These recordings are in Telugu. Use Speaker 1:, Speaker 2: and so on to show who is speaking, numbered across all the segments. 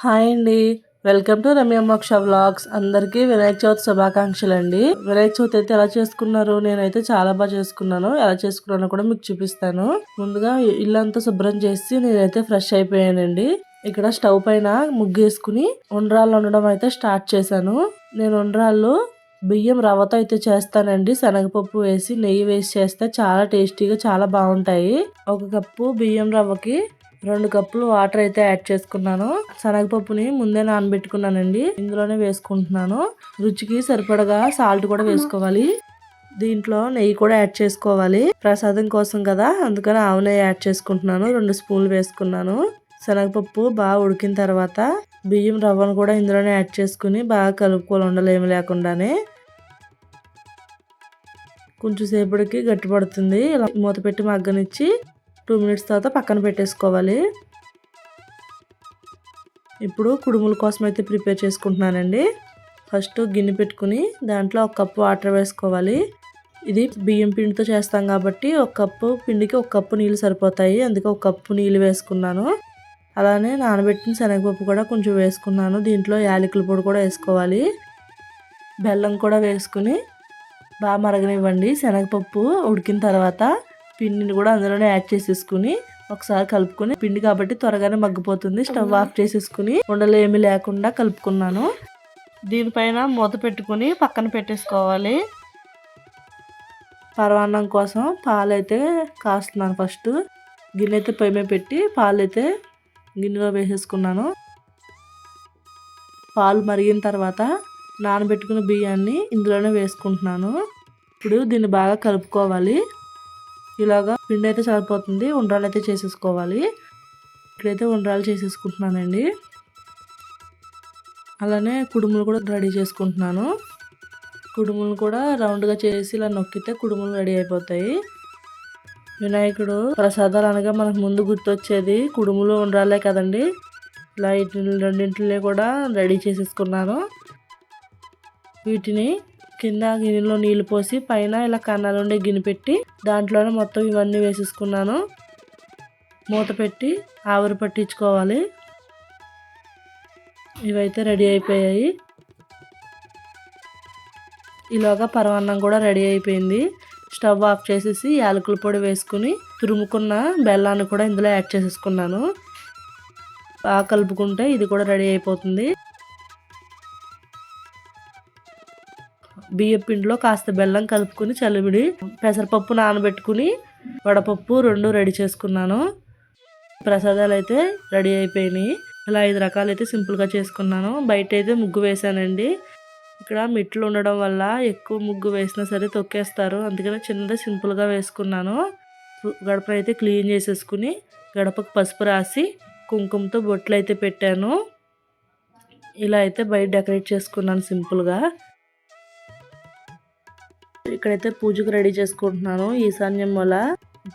Speaker 1: హాయ్ అండి. వెల్కమ్ టు రమ్య మోక్ష వ్లాగ్స్. అందరికీ వినాయక చవితి శుభాకాంక్షలు అండి వినాయక చవితి అయితే ఎలా చేసుకున్నారు? నేనైతే చాలా బాగా చేసుకున్నాను. ఎలా చేసుకున్నానో కూడా మీకు చూపిస్తాను. ముందుగా ఇల్లంతా శుభ్రం చేసి నేనైతే ఫ్రెష్ అయిపోయానండి. ఇక్కడ స్టవ్ పైన ముగ్గు వేసుకుని ఉండ్రాళ్ళు వండడం అయితే స్టార్ట్ చేశాను. నేను ఉండ్రాళ్ళు బియ్యం రవ్వతో అయితే చేస్తానండి. శనగపప్పు వేసి నెయ్యి వేసి చేస్తే చాలా టేస్టీగా చాలా బాగుంటాయి. ఒక కప్పు బియ్యం రవ్వకి రెండు కప్పులు వాటర్ అయితే యాడ్ చేసుకున్నాను. శనగపప్పుని ముందే నానబెట్టుకున్నానండి. ఇందులోనే వేసుకుంటున్నాను. రుచికి సరిపడగా సాల్ట్ కూడా వేసుకోవాలి. దీంట్లో నెయ్యి కూడా యాడ్ చేసుకోవాలి. ప్రసాదం కోసం కదా అందుకని ఆవు నెయ్యి యాడ్ చేసుకుంటున్నాను. రెండు స్పూన్లు వేసుకున్నాను. శనగపప్పు బాగా ఉడికిన తర్వాత బియ్యం రవ్వను కూడా ఇందులోనే యాడ్ చేసుకుని బాగా కలుపుకోవాలి ఉండలేమి లేకుండానే. కొంచెం సేపటికి గట్టిపడుతుంది. ఇలా మూత పెట్టి మగ్గనిచ్చి టూ మినిట్స్ తర్వాత పక్కన పెట్టేసుకోవాలి. ఇప్పుడు కుడుముల కోసం అయితే ప్రిపేర్ చేసుకుంటున్నానండి. ఫస్ట్ గిన్నె పెట్టుకుని దాంట్లో ఒక కప్పు వాటర్ వేసుకోవాలి. ఇది బియ్యం పిండితో చేస్తాం కాబట్టి ఒక కప్పు పిండికి ఒక కప్పు నీళ్ళు సరిపోతాయి. అందుకే ఒక కప్పు నీళ్ళు వేసుకున్నాను. అలానే నానబెట్టిన శనగపప్పు కూడా కొంచెం వేసుకున్నాను. దీంట్లో యాలకుల పొడి కూడా వేసుకోవాలి. బెల్లం కూడా వేసుకుని బాగా మరగనివ్వండి. శనగపప్పు ఉడికిన తర్వాత పిండిని కూడా అందులోనే యాడ్ చేసేసుకుని ఒకసారి కలుపుకొని పిండి కాబట్టి త్వరగానే మగ్గిపోతుంది. స్టవ్ ఆఫ్ చేసేసుకుని ఉండలు ఏమీ లేకుండా కలుపుకున్నాను. దీనిపైన మూత పెట్టుకుని పక్కన పెట్టేసుకోవాలి. పరవాన్నం కోసం పాలైతే కాస్తున్నాను ఫస్ట్. గిన్నె అయితే పొయ్యి మీద పెట్టి పాలైతే గిన్నెలో వేసేసుకున్నాను. పాలు మరిగిన తర్వాత నానబెట్టుకున్న బియ్యాన్ని ఇందులోనే వేసుకుంటున్నాను. ఇప్పుడు దీన్ని బాగా కలుపుకోవాలి. ఇలాగా పిండి అయితే సరిపోతుంది ఉండ్రాలు అయితే చేసేసుకోవాలి. ఇక్కడైతే ఉండ్రాలు చేసేసుకుంటున్నానండి. అలానే కుడుములు కూడా రెడీ చేసుకుంటున్నాను. కుడుములు కూడా రౌండ్గా చేసి ఇలా నొక్కితే కుడుములు రెడీ అయిపోతాయి. వినాయకుడు ప్రసాదాలు అనగా మనకు ముందు గుర్తొచ్చేది కుడుములు ఉండాలే కదండి. ఇలా రెండింటిని కూడా రెడీ చేసేసుకున్నాను. వీటిని కింద గిన్నెలో నీళ్ళు పోసి పైన ఇలా కన్నాలు ఉండే గిన్నె పెట్టి దాంట్లోనే మొత్తం ఇవన్నీ వేసేసుకున్నాను. మూత పెట్టి ఆవిరి పట్టించుకోవాలి. ఇవైతే రెడీ అయిపోయాయి. ఇలాగా పరమాన్నం కూడా రెడీ అయిపోయింది. స్టవ్ ఆఫ్ చేసేసి యాలకుల పొడి వేసుకుని తురుముకున్న బెల్లాన్ని కూడా ఇందులో యాడ్ చేసేసుకున్నాను. బాగా కలుపుకుంటే ఇది కూడా రెడీ అయిపోతుంది. బియ్యం పిండిలో కాస్త బెల్లం కలుపుకుని చలివిడి పెసరపప్పు నానబెట్టుకుని వడపప్పు రెండు రెడీ చేసుకున్నాను. ప్రసాదాలు అయితే రెడీ అయిపోయినాయి. ఇలా ఐదు రకాలు అయితే సింపుల్గా చేసుకున్నాను. బయట అయితే ముగ్గు వేసానండి ఇక్కడ మెట్లు ఉండడం వల్ల ఎక్కువ ముగ్గు వేసినా సరే తొక్కేస్తారు. అందుకని చిన్నది సింపుల్గా వేసుకున్నాను. గడప అయితే క్లీన్ చేసేసుకుని గడపకు పసుపు రాసి కుంకుమతో బొట్లు అయితే పెట్టాను. ఇలా అయితే బయట డెకరేట్ చేసుకున్నాను సింపుల్గా. ఇక్కడైతే పూజకు రెడీ చేసుకుంటున్నాను. ఈశాన్యం వల్ల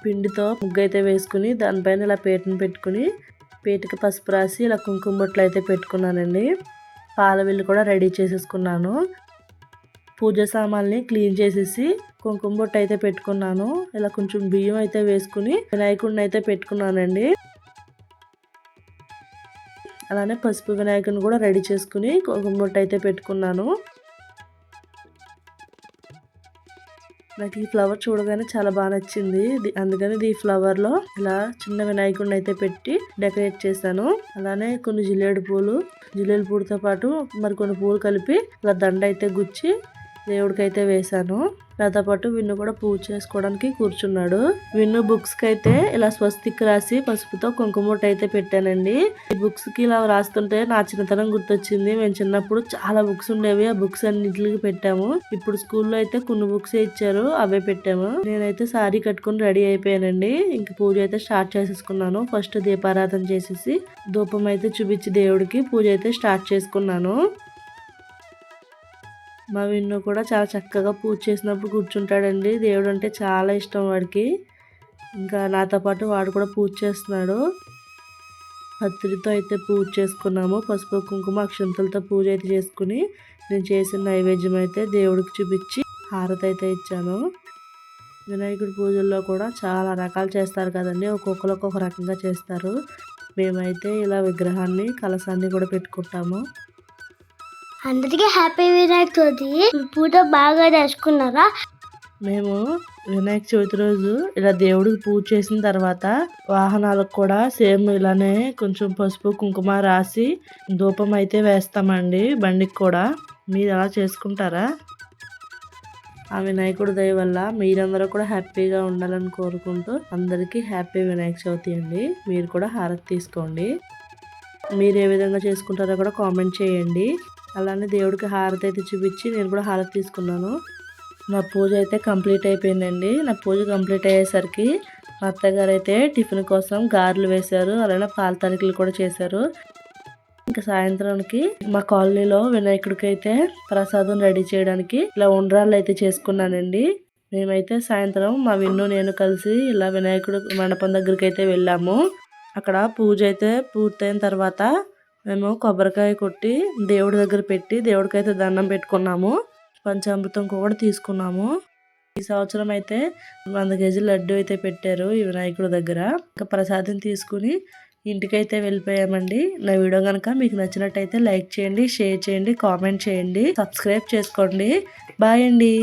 Speaker 1: పిండితో ముగ్గు అయితే వేసుకుని దానిపైన ఇలా పేటను పెట్టుకుని పేటకి పసుపు రాసి ఇలా కుంకుమ బొట్లు అయితే పెట్టుకున్నానండి. పాలవిల్లు కూడా రెడీ చేసేసుకున్నాను. పూజ సామాన్ని క్లీన్ చేసేసి కుంకుమ బొట్టు అయితే పెట్టుకున్నాను. ఇలా కొంచెం బియ్యం అయితే వేసుకుని వినాయకుడిని అయితే పెట్టుకున్నానండి. అలానే పసుపు వినాయకుని కూడా రెడీ చేసుకుని కుంకుమ బొట్టు అయితే పెట్టుకున్నాను. నాకు ఈ ఫ్లవర్ చూడగానే చాలా బాగా నచ్చింది. అందుకని ఈ ఫ్లవర్లో ఇలా చిన్న వినాయకుడిని అయితే పెట్టి డెకరేట్ చేశాను. అలానే కొన్ని జిల్లేడు పూలు జిల్లేడు పూలతో పాటు మరి కొన్ని పూలు కలిపి ఇలా దండ అయితే గుచ్చి దేవుడికైతే వేశాను. నాతో పాటు విన్ను కూడా పూజ చేసుకోవడానికి కూర్చున్నాడు. విన్ను బుక్స్కి అయితే ఇలా స్వస్తిక్ రాసి పసుపుతో కుంకుమూట అయితే పెట్టానండి. ఈ బుక్స్కి ఇలా రాస్తుంటే నా చిన్నతనం గుర్తొచ్చింది. మేము చిన్నప్పుడు చాలా బుక్స్ ఉండేవి. ఆ బుక్స్ అన్నింటికి పెట్టాము. ఇప్పుడు స్కూల్లో అయితే కొన్ని బుక్స్ ఇచ్చారు. అవే పెట్టాము. నేనైతే సారీ కట్టుకుని రెడీ అయిపోయానండి. ఇంక పూజ అయితే స్టార్ట్ చేసేసుకున్నాను. ఫస్ట్ దీపారాధన చేసేసి ధూపం అయితే చూపించి దేవుడికి పూజ అయితే స్టార్ట్ చేసుకున్నాను. మా విన్ను కూడా చాలా చక్కగా పూజ చేసినప్పుడు కూర్చుంటాడండి. దేవుడు అంటే చాలా ఇష్టం వాడికి. ఇంకా నాతో పాటు వాడు కూడా పూజ చేస్తున్నాడు. పత్రితో అయితే పూజ చేసుకున్నాము. పసుపు కుంకుమ అక్షంతలతో పూజ అయితే చేసుకుని నేను చేసిన నైవేద్యం అయితే దేవుడికి చూపించి హారతి అయితే ఇచ్చాను. వినాయకుడి పూజల్లో కూడా చాలా రకాలు చేస్తారు కదండి. ఒక్కొక్కరు ఒక్కొక్క రకంగా చేస్తారు. మేమైతే ఇలా విగ్రహాన్ని కలసాన్ని కూడా పెట్టుకుంటాము.
Speaker 2: అందరికీ హ్యాపీ వినాయక చవితి. పూట బాగా చేసుకున్నారా?
Speaker 1: మేము వినాయక చవితి రోజు ఇలా దేవుడికి పూజ చేసిన తర్వాత వాహనాలకు కూడా సేమ్ ఇలానే కొంచెం పసుపు కుంకుమ రాసి ధూపం అయితే వేస్తామండి బండికి కూడా. మీరు అలా చేసుకుంటారా? ఆ వినాయకుడి దయ వల్ల మీరందరూ కూడా హ్యాపీగా ఉండాలని కోరుకుంటూ అందరికీ హ్యాపీ వినాయక చవితి అండి. మీరు కూడా హారతి తీసుకోండి. మీరు ఏ విధంగా చేసుకుంటారో కూడా కామెంట్ చేయండి. అలానే దేవుడికి హారతి అయితే చూపించి నేను కూడా హారతి తీసుకున్నాను. నా పూజ అయితే కంప్లీట్ అయిపోయిందండి. నా పూజ కంప్లీట్ అయ్యేసరికి మా అత్తగారు అయితే టిఫిన్ కోసం గారెలు వేశారు అలానే పాల తనిఖీలు కూడా చేశారు. ఇంకా సాయంత్రానికి మా కాలనీలో వినాయకుడికి అయితే ప్రసాదం రెడీ చేయడానికి ఇలా ఉండ్రాళ్ళు అయితే చేసుకున్నానండి. మేమైతే సాయంత్రం మా విన్ను నేను కలిసి ఇలా వినాయకుడు మండపం దగ్గరికి అయితే వెళ్ళాము. అక్కడ పూజ అయితే పూర్తయిన తర్వాత మేము కొబ్బరికాయ కొట్టి దేవుడి దగ్గర పెట్టి దేవుడికైతే దండం పెట్టుకున్నాము. పంచామృతం కూడా తీసుకున్నాము. ఈ సంవత్సరం అయితే వంద కేజీల లడ్డు అయితే పెట్టారు ఈ వినాయకుడి దగ్గర. ఇంకా ప్రసాదం తీసుకుని ఇంటికైతే వెళ్ళిపోయామండి. నా వీడియో కనుక మీకు నచ్చినట్టయితే లైక్ చేయండి షేర్ చేయండి కామెంట్ చేయండి సబ్స్క్రైబ్ చేసుకోండి. బాయ్ అండి.